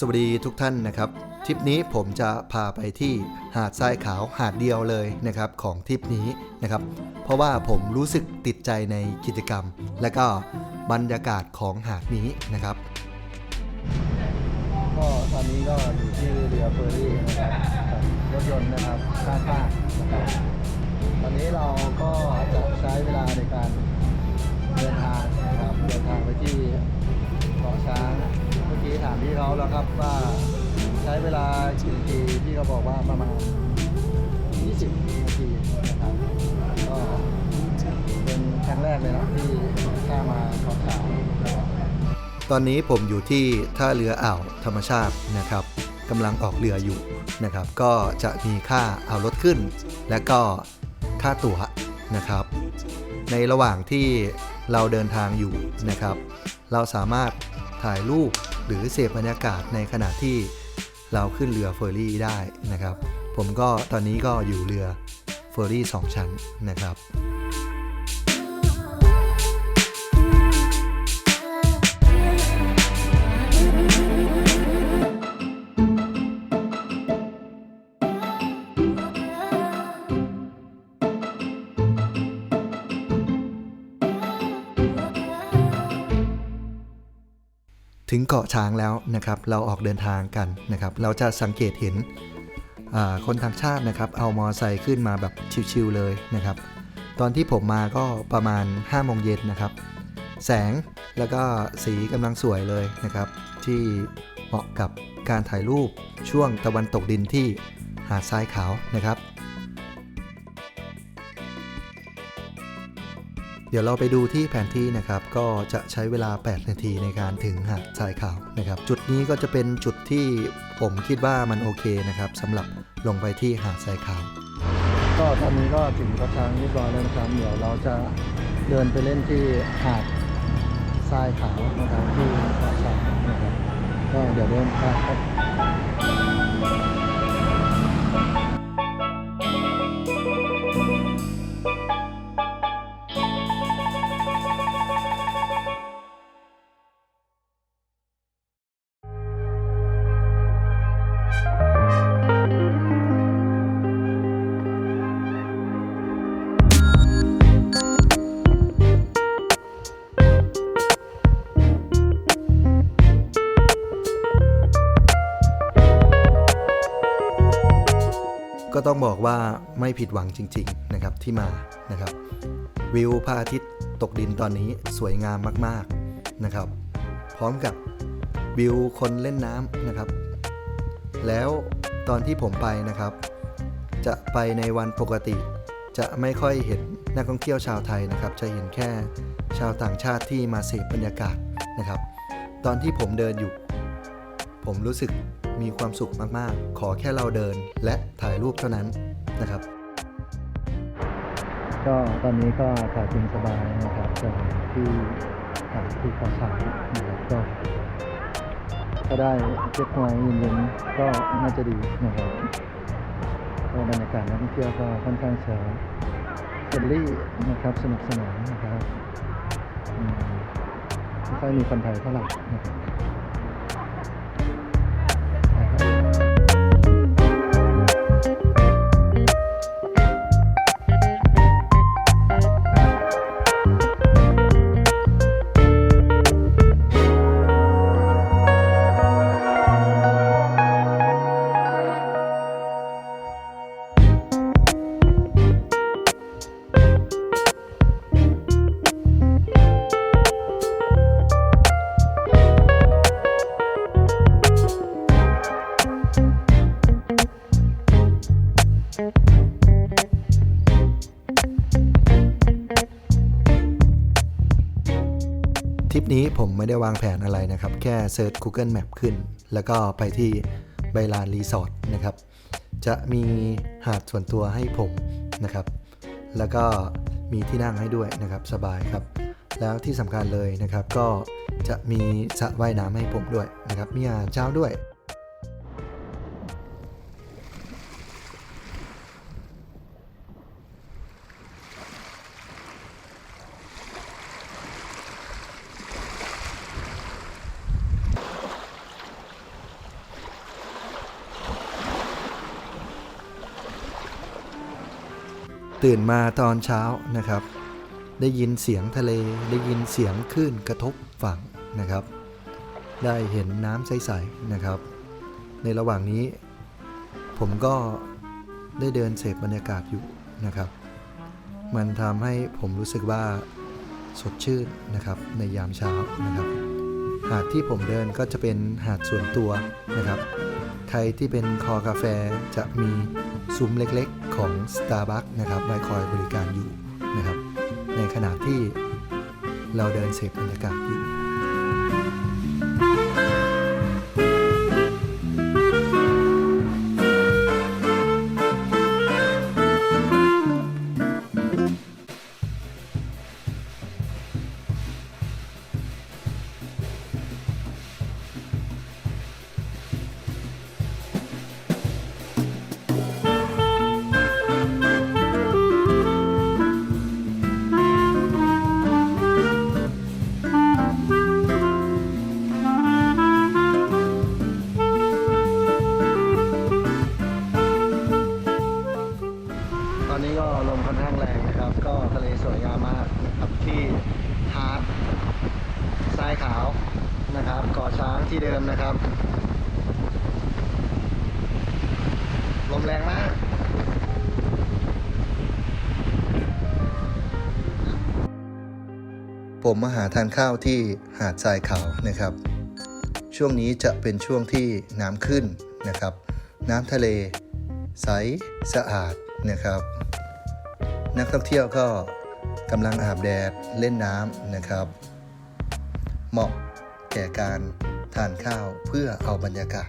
สวัสดีทุกท่านนะครับทริปนี้ผมจะพาไปที่หาดทรายขาวหาดเดียวเลยนะครับของทริปนี้นะครับ เพราะว่าผมรู้สึกติดใจในกิจกรรม และก็บรรยากาศของหาดนี้นะครับ ก็ตอนนี้ก็อยู่ที่เรือเฟอร์รี่นะครับกับรถยนต์นะครับข้างข้านะครับตอนนี้เราก็จะใช้เวลาในการเดินทางนะครับเดินทางไปที่เกาะช้าง กี้ถามพี่เขาแล้วครับว่าใช้เวลากี่นาทีพี่เขาบอกว่าประมาณ 20 นาทีนะครับก็เป็นครั้งแรกเลยนะที่ข้ามาเกาะช้างนะครับตอนนี้ผมอยู่ที่ท่าเรืออ่าวธรรมชาตินะครับกำลังออกเรืออยู่นะครับ ก็จะมีค่าเอารถขึ้น และก็ค่าตั๋วนะครับ ในระหว่างที่เราเดินทางอยู่นะครับ เราสามารถถ่ายรูป หรือเสพบรรยากาศในขณะที่เราขึ้นเรือเฟอร์รี่ได้นะครับ ผมก็ตอนนี้ก็อยู่เรือเฟอร์รี่สองชั้นนะครับ ถึงเกาะช้างแล้วนะครับ เราออกเดินทางกันนะครับ เราจะสังเกตเห็นคนต่างชาตินะครับ เอามอไซค์ขึ้นมาแบบชิวๆเลยนะครับ ตอนที่ผมมาก็ประมาณ5โมงเย็นนะครับ แสงแล้วก็สีกำลังสวยเลยนะครับ ที่เหมาะกับการถ่ายรูปช่วงตะวันตกดินที่หาดทรายขาวนะครับ ดี๋ยวเราไปดูที่แผนที่นะครับ ก็จะใช้เวลา 8 นาทีในการถึงหาดทรายขาวนะครับ จุดนี้ก็จะเป็นจุดที่ผมคิดว่ามันโอเคนะครับสำหรับลงไปที่หาดทรายขาว ก็ตอนนี้ก็ถึงกระช้างเรียบร้อยแล้วนะครับ เดี๋ยวเราจะเดินไปเล่นที่หาดทรายขาวนะครับที่กาะช้างนะครับก็เดี๋ยวเดินทางครับ ต้องบอกว่าไม่ผิดหวังจริง ๆ นะครับที่มานะครับ วิวพระอาทิตย์ตกดินตอนนี้สวยงามมากๆนะครับ พร้อมกับวิวคนเล่นน้ำนะครับ แล้วตอนที่ผมไปนะครับ จะไปในวันปกติ จะไม่ค่อยเห็นนักท่องเที่ยวชาวไทยนะครับ จะเห็นแค่ชาวต่างชาติที่มาเสพบรรยากาศนะครับ ตอนที่ผมเดินอยู่ ผมรู้สึกมีความสุขมากๆ ขอแค่เราเดินและถ่ายรูปเท่านั้นนะครับ ก็ตอนนี้ก็ถ่ายจริงสบายนะครับจากที่ถ่ายที่เกาะช้างนะครับก็ถ้าได้เช็คไว้เย็นๆก็น่าจะดีนะครับก็บรรยากาศนักท่องเที่ยวก็ค่อนข้างจะเฟรนลี่นะครับสนุกสนานนะครับไม่ค่อยมีคนไทยเท่าไหร่นะครับ ผมไม่ได้วางแผนอะไรนะครับ แค่เซิร์ช Google Map ขึ้น แล้วก็ไปที่ไบลานรีสอร์ทนะครับ จะมีหาดส่วนตัวให้ผมนะครับ แล้วก็มีที่นั่งให้ด้วยนะครับสบายครับ แล้วที่สำคัญเลยนะครับก็จะมีสระว่ายน้ำให้ผมด้วยนะครับ มีอาหารเช้าด้วย ตื่นมาตอนเช้านะครับ ได้ยินเสียงทะเลได้ยินเสียงคลื่นกระทบฝั่งนะครับ ได้เห็นน้ำใสๆนะครับ ในระหว่างนี้ ผมก็ได้เดินเสพบรรยากาศอยู่นะครับ มันทำให้ผมรู้สึกว่าสดชื่นนะครับในยามเช้านะครับ หาดที่ผมเดินก็จะเป็นหาดส่วนตัวนะครับ ใครที่เป็นคอกาแฟจะมี ซุ้มเล็กๆของ Starbucks นะครับไว้คอยบริการอยู่นะครับ ในขณะที่เราเดินเสพบรรยากาศอยู่ งามมากนะครับที่หาดทรายขาวนะครับเกาะช้างที่เดิมนะครับลมแรงมากผมมาหาทานข้าวที่หาดทรายขาวนะครับ ช่วงนี้จะเป็นช่วงที่น้ำขึ้นนะครับ น้ำทะเล ใส สะอาดนะครับ นักท่องเที่ยวก็ กำลังอาบแดดเล่นน้ำนะครับ เหมาะแก่การทานข้าวเพื่อเอาบรรยากาศ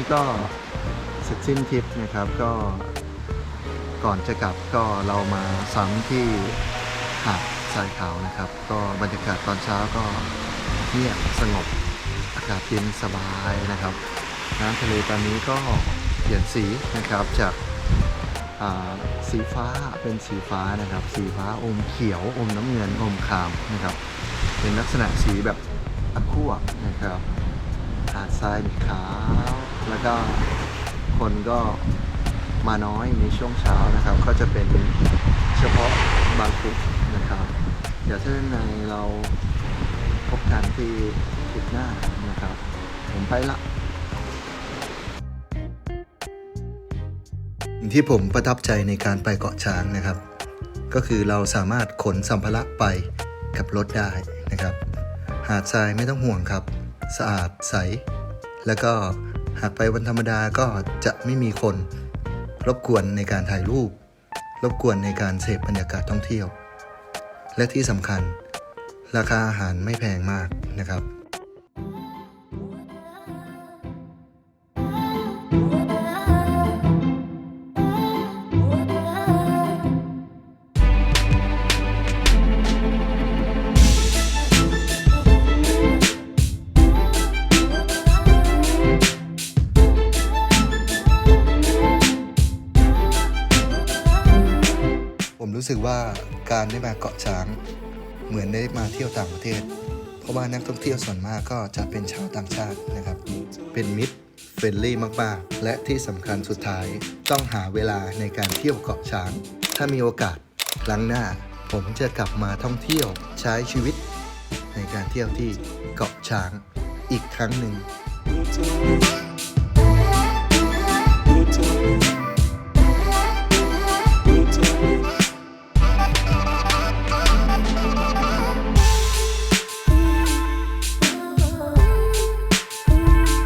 นี้ก็เสร็จสิ้นทริปนะครับก็ก่อนจะกลับก็เรามาซ้ำที่หาดทรายขาวนะครับ ก็บรรยากาศตอนเช้าก็เงียบสงบอากาศเย็นสบายนะครับน้ำทะเลตอนนี้ก็เปลี่ยนสีนะครับจากสีฟ้าเป็นสีฟ้านะครับ สีฟ้าอมเขียวอมน้ำเงินอมครามนะครับ เป็นลักษณะสีแบบอคั่วนะครับหาดทรายขาว แล้วก็คนก็มาน้อยในช่วงเช้านะครับ ก็จะเป็นเฉพาะบางกลุ่มนะครับ เดี๋ยวถ้าในเราพบกันที่ทริปหน้านะครับ ผมไปละที่ผมประทับใจในการไปเกาะช้างนะครับ ก็คือเราสามารถขนสัมภาระไปกับรถได้นะครับ หาดทรายไม่ต้องห่วงครับ สะอาดใส แล้วก็ หากไปวันธรรมดาก็จะไม่มีคน รบกวนในการถ่ายรูป รบกวนในการเสพบรรยากาศท่องเที่ยว และที่สำคัญ ราคาอาหารไม่แพงมากนะครับ รู้สึกว่าการได้มาเกาะช้าง เหมือนได้มาเที่ยวต่างประเทศ เพราะว่านักท่องเที่ยวส่วนมากก็จะเป็นชาวต่างชาตินะครับ เป็นมิตรเฟรนลี่มากๆ และที่สำคัญสุดท้ายต้องหาเวลาในการเที่ยวเกาะช้าง ถ้ามีโอกาสครั้งหน้า ผมจะกลับมาท่องเที่ยวใช้ชีวิต ในการเที่ยวที่เกาะช้างอีกครั้งหนึ่ง Thank you.